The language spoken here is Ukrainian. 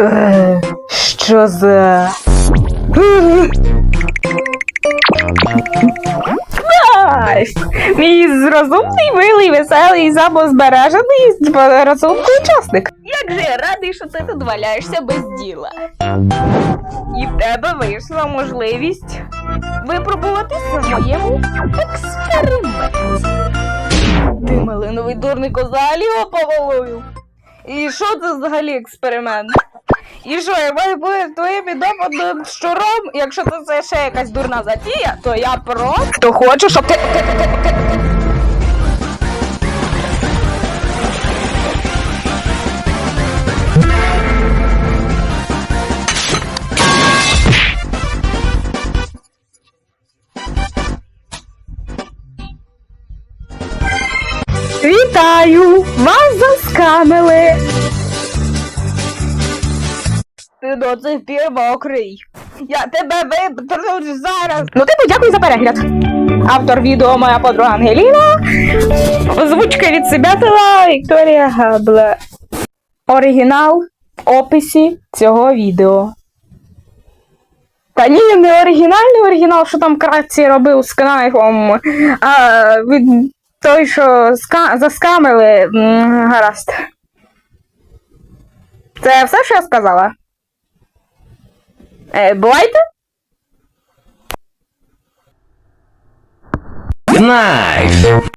Е, Що за. Мій розумний, милий, веселий, самозбережений, розумний учасник. Як же я радий, що ти тут валяєшся без діла. І в тебе вийшла можливість випробувати в моєму експерименті. Ти малиновий дурник взагалі повалую. І що це взагалі експеримент? І що, я маю бути твоїм підопитним щуром? Якщо це ще якась дурна затія, то я просто хочу, щоб ти. Вітаю! Вас заскамили! Ти до цих пір мокрий. Я тебе витру зараз. Ну ти подякуй за перегляд. Автор відео моя подруга Ангеліна. Озвучка від себе дала Вікторія Габла. Оригінал в описі цього відео. Та ні, не оригінальний оригінал, що там Краці робив з кнайфом, а від той, що ска... заскамили, гаразд. Це все, що я сказала? Е, бувайте? Knife.